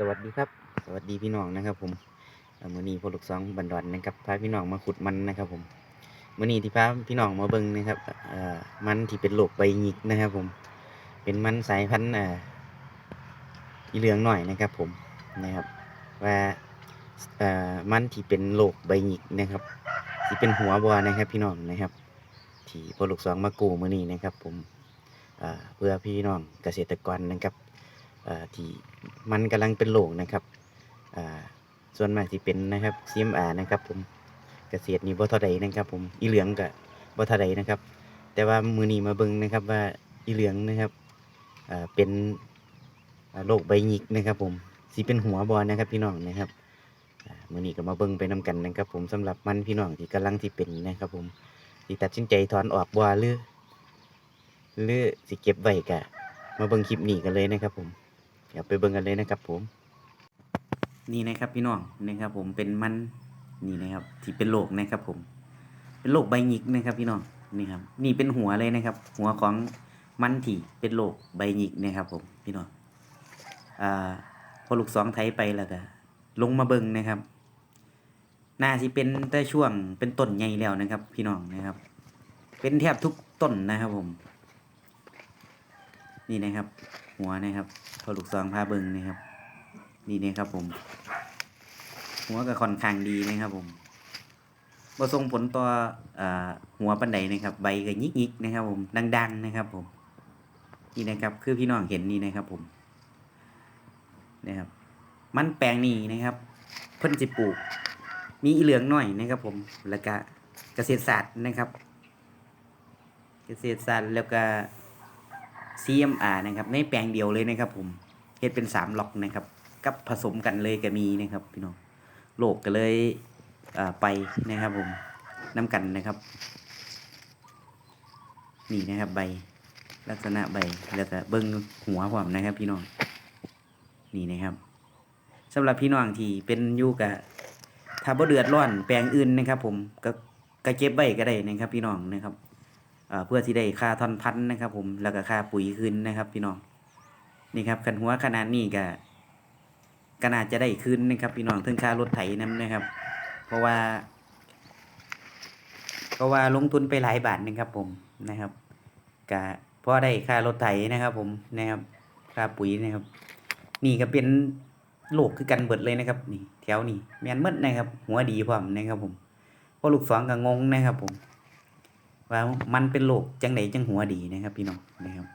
สวัสดีครับ สวัสดีพี่น้องนะครับ ผมมือนี้พอลูกสองบันดอนนะครับพาพี่น้องมาขุดมันนะครับ ผมมือนี้ที่พาพี่น้องมาเบิ่งนะครับมันที่เป็นโรคใบหงิกนะครับ ผม เป็นมันสายพันธุ์อีเหลืองหน่อยนะครับ ผมนะครับ ว่ามันที่เป็นโรคใบหงิกนะครับที่เป็นหัวบัวนะครับ พี่น้องนะครับ ที่พอลูกสองมากู้มื้อนี้นะครับ ผมเพื่อพี่น้องเกษตรกรนะครับ ที่มันกำลังเป็นโรคนะครับส่วนมากที่เป็นนะครับ CMR นะครับผมเกษตรนี่บ่เท่าใดนะครับ ผมอีเหลืองก็บ่เท่าใดนะครับ แต่ว่ามือนี้มาเบิ่งนะครับว่าอีเหลืองนะครับเป็นโรคใบหงิกนะครับ ผมสิเป็นหัวบอลนะครับพี่น้องนะครับมือนี้ก็มาเบิ่งไปนํกันนะครับ ผมสำหรับมันพี่น้องที่กำลังที่เป็นนะครับ ผมที่ตัดสินใจถอนออกบ่หรือหรือสิเก็บไว้ก็มาเบิ่งคลิปนี้กันเลยนะครับ ผม เดี๋ยวไปเบิ่งกันเลยนะครับผม นี่นะครับพี่น้องนะครับ ผมเป็นมันนี่นะครับ ที่เป็นโรคนะครับ ผม เป็นโรคใบหงิกนะครับ พี่น้องนี่ครับ นี่เป็นหัวเลยนะครับ หัวของมันที่เป็นโรคใบหงิกนะครับ ผมพี่น้องอ่าพอลูกสองไทยไปแล้วก็ลงมาเบิ่งนะครับน่าสิเป็นแต่ช่วงเป็นต้นใหญ่แล้วนะครับ พี่น้องนะครับ เป็นแทบทุกต้นนะครับ ผม นี่นะครับ หัวนะครับพอลูกสองพาเบิ่งนะครับ นี่นะครับผม หัวก็ค่อนข้างดีนะครับ ผมบ่ส่งผลต่ออหัวปันไดนะครับ ใบก็ยิกยิกนะครับ ผมดัง ๆ นะครับ ผม นี่นะครับ คือพี่น้องเห็นนี่นะครับ ผมนะครับ มันแปลงนี้นะครับ เพิ่นสิปลูก มีอีเหลืองหน่อยนะครับ ผมแล้วก็เกษตรศาสตร์นะครับ เกษตรศาสตร์แล้วก็ CMR นะครับในแปลงเดียวเลยนะครับผมเฮ็ดเป็นสามล็อกนะครับกับผสมกันเลยก็มีนะครับพี่น้องโลกก็เลยไปนะครับผมน้ำกันนะครับ นี่นะครับใบลักษณะใบแล้วก็เบิ้งหัวผมนะครับ พี่น้องนี่นะครับสำหรับพี่น้องที่เป็นอยู่กับถ้าบ่เดือดร้อนแปลงอื่นนะครับ ผมก็ก็เก็บไว้ก็ได้นะครับ พี่น้องนะครับ เพื่อที่ได้ค่าทอนพันธุ์นะครับ ผมแล้วก็ค่าปุ๋ยคืนนะครับ พี่น้องนี่ครับขันหัวขนาดนี้ก็ก็น่าจะได้คืนนะครับ พี่น้องถึงค่ารถไถนํนะครับ เพราะว่า เพราะว่าลงทุนไปหลายบาทนะครับ ผมนะครับกะพอได้ค่ารถไถนะครับ ผมนะครับค่าปุ๋ยนะครับ นี่ก็เป็นโลกคือกันเบิดเลยนะครับ นี่แถวนี่แมนหมดนะครับ หัวดีพร้อมนะครับ ผมพอลูกสองก็งงนะครับ ผม ว่ามันเป็นโลกจังไหนจังหัวดีนะครับ พี่น้องนะครับ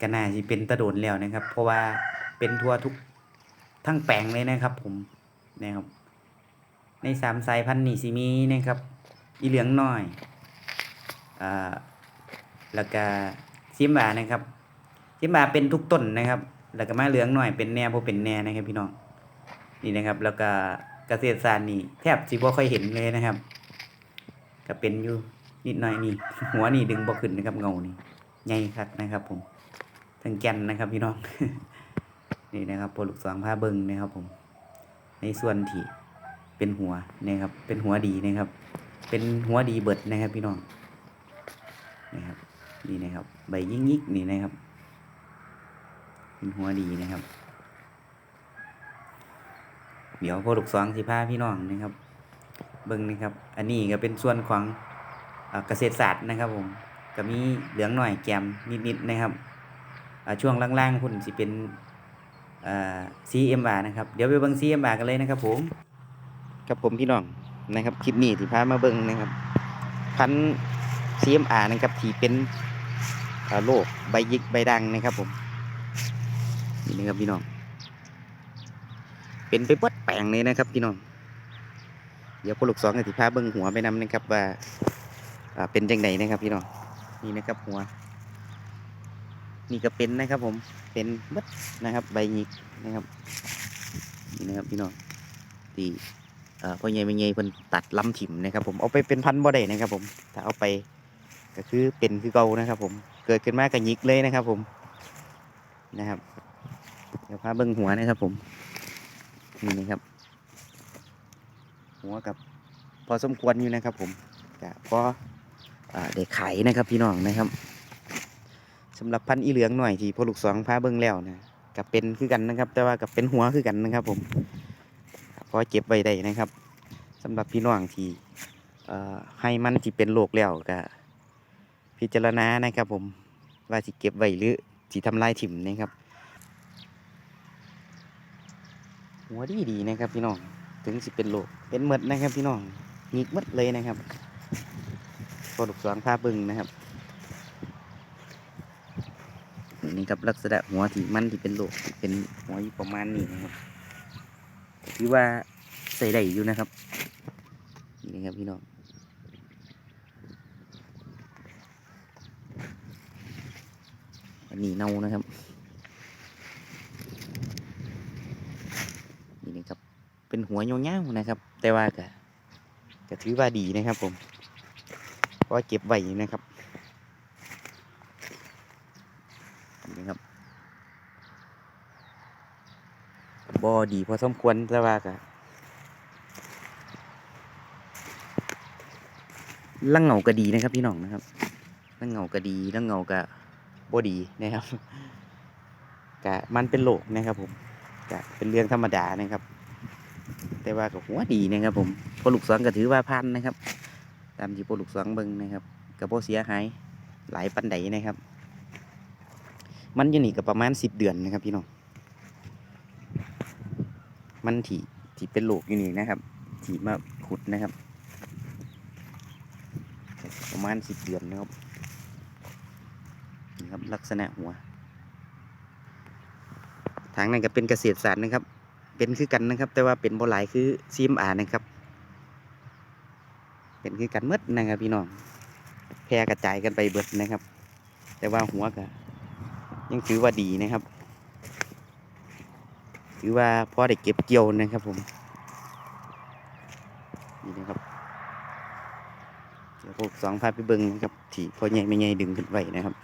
ก็น่าจะเป็นตะโดนแล้วนะครับ เพราะว่าเป็นทั่วทุกทั้งแปลงเลยนะครับ ผมนะครับ ในสามสายพันธุ์นี่สิมีนะครับ อีเหลืองน้อยอ่าแล้วก็ซิมบานะครับซิมบาเป็นทุกต้นนะครับ แล้วก็มาเหลืองน้อยเป็นแน่พอเป็นแน่นะครับ พี่น้องนี่นะครับ แล้วก็เกษตรศาสตร์นี่แทบสิบ่ค่อยเห็นเลยนะครับ ก็เป็นอยู่นิดหน่อยนี่ หัวนี่ดึงบ่ขึ้นนะครับเงานี่ใหญ่คักนะครับ ผมทั้งแก่นนะครับพี่น้อง นี่นะครับโปรลูกสองผ้าเบิงนะครับ ผม ในส่วนที่เป็นหัวนะครับ เป็นหัวดีนะครับ เป็นหัวดีเบิดนะครับ พี่น้องนะครับนี่นะครับ ใบยิ่งยิกนี่นะครับ เป็นหัวดีนะครับ เดี๋ยวพอลูกสองสิพาพี่น้องนะครับ เบิ้งนะครับ อันนี้ก็เป็นส่วนของเกษตรศาสตร์นะครับผมก็มีเหลืองหน่อยแกมนิดๆนะครับช่วงล่างๆพุ่นสิเป็นซีเอ่า CMR นะครับ เดี๋ยวไปเบิ้ง CMR กันเลยนะครับผมครับผมพี่น้องนะครับคลิปนี้ที่พามาเบิ่งนะครับพัน CMR นะครับที่เป็นโรคใบยิกใบดังนะครับผมนี่นะครับพี่น้องเป็นไปเบิดแปลงเลยนะครับพี่น้อง เดี๋ยวพอลูกสองกับที่พาเบิ่งหัวไปนำนะครับว่าเป็นจังไดนะครับพี่น้องนี่นะครับหัว นี่ก็เป็นนะครับ ผมเป็นเบิดนะครับ ใบหยิกนะครับนี่นะครับพี่น้องที่พ่อใหญ่แม่ใหญ่เพิ่นตัดลำถิ่มนะครับ ผมเอาไปเป็นพันบ่ได้นะครับ ผมถ้าเอาไปก็คือเป็นคือเก่านะครับ ผมเกิดขึ้นมาก็หยิกเลยนะครับ ผมนะครับ เดี๋ยวพาเบิ่งหัวนะครับ ผมนี่นะครับ หัวกับพอสมควรอยู่นะครับ ผมก็พออ่าไขายนะครับพี่น้องนะครับสำหรับพันธุ์อีเหลืองหน่อยที่พอลูกสองพาเบิ่งแล้วนะกับเป็นคือกันนะครับ แต่ว่ากับเป็นหัวคือกันนะครับ ผมพอเก็บไว้ได้นะครับสำหรับพี่น้องที่ให้มันที่เป็นโรคแล้วก็พิจารณานะครับ ผมว่าสิเก็บไว้หรือสิทำลายถิ่มนะครับ หัวดีดีนะครับพี่น้อง ถึงสิเป็นโรคเป็นหมดนะครับพี่น้องหงิกหมดเลยนะครับพอลูกสวงพาบึงนะครับนี่ครับลักษณะหัวที่มันที่เป็นโลกเป็นหัวอยู่ประมาณนี้นะครับถือว่าใส่ได้อยู่นะครับนี่นะครับพี่น้องอันนี้เน่านะครับ นี่นะครับ เป็นหัวโยงๆนะครับ แต่ว่าก็ก็ถือว่าดีนะครับ ผมเพราะเก็บไว้นะครับนี่ครับบอดีพอสมควรแต่ว่าก็ลังเงาก็ดีนะครับพี่น้องนะครับลังเงาก็ดีลังเงาก็บอดีนะครับกะมันเป็นโลกนะครับผมกะเป็นเรื่องธรรมดานะครับ แต่ว่าก็หัวดีนะครับผมพอลูกสองก็ถือว่าพันนะครับ ตามที่พอลูกสองเบิ้งนะครับก็บ่เสียหายหลายปันไดนะครับ มันอยู่นี่ก็ประมาณสิบเดือนนะครับพี่น้องมันที่ที่เป็นโลกอยู่นี่นะครับที่มาขุดนะครับประมาณสิบเดือนนะครับนี่ครับ ลักษณะหัวทางนั้นก็เป็นเกษตรศาสตร์นะครับ เป็นคือกันนะครับ แต่ว่าเป็นโบหลายคือซีมอานะครับ เป็นคือกันหมดนะครับพี่น้องแพร่กระจายกันไปเบิดนะครับ แต่ว่าหัวก็ยังถือว่าดีนะครับถือว่าพอได้เก็บเกี่ยวนะครับผมนี่นะครับเดี๋ยวพวกสองพาไปเบิ้งนะครับที่พอใหญ่ไม่ใหญ่ดึงขึ้นไว้นะครับ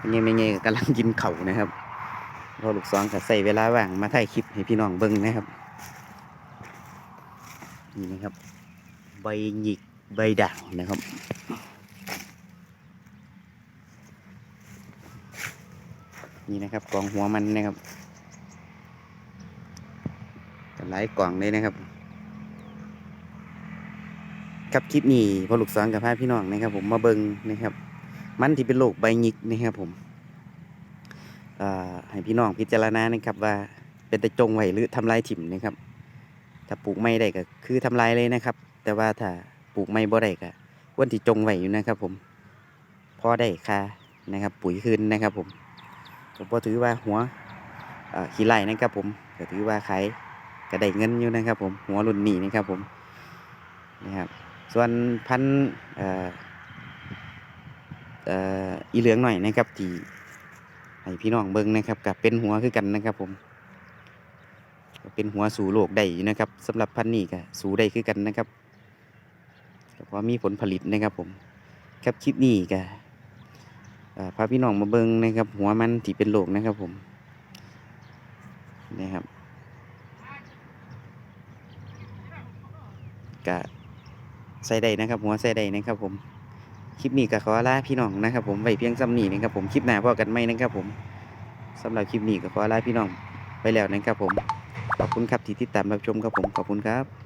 พอใหญ่ไม่ใหญ่ก็กำลังกินเข่านะครับพอลูกสองก็ใส่เวลาว่างมาถ่ายคลิปให้พี่น้องเบิ้งนะครับนี่นะครับ ใบหยิกใบด่างนะครับนี่นะครับกล่องหัวมันนะครับกหลายกล่องเลยนะครับ ครับคลิปนี้พอลูกสอนกับพาพี่น้องนะครับ ผมมาเบิงนะครับ มันที่เป็นโรคใบหยิกนะครับผมให้พี่น้องพิจารณานะครับว่าเป็นตะจงไว้หรือทำลายถิ่มนะครับ ถ้าปลูกไม่ได้ก็คือทำลายเลยนะครับ แต่ว่าถ้าปลูกไม่บ่ได้ก็ควรที่จงไว้อยู่นะครับ ผมพอได้ค่านะครับ ปุ๋ยคืนนะครับผมก็ถือว่าหัวขี้ไล่นะครับผมก็ถือว่าขายก็ได้เงินอยู่นะครับ ผมหัวรุ่นนี้นะครับผมนะครับ ส่วนพันธุ์ อีเหลืองหน่อยนะครับที่ให้พี่น้องเบิ้งนะครับกับเป็นหัวคือกันนะครับผมเป็นหัวสู่โลกได้อยู่นะครับสำหรับพันนี้ก็สู่ได้คือกันนะครับก็เพราะมีผลผลิตนะครับผมครับคลิปนี้ก็พาพี่น้องมาเบิ้งนะครับ หัวมันที่เป็นโลกนะครับผมนะครับกะใส่ได้นะครับ หัวใส่ได้นะครับผม คลิปนี้ก็ขอลาพี่น้องนะครับผมไว้เพียงซ้ำนี้นะครับผมคลิปหน้าพอกันไหมนะครับผมสำหรับคลิปนี้ก็ขอลาพี่น้องไปแล้วนะครับผมขอบคุณครับที่ติดตามรับชมครับผมขอบคุณครับ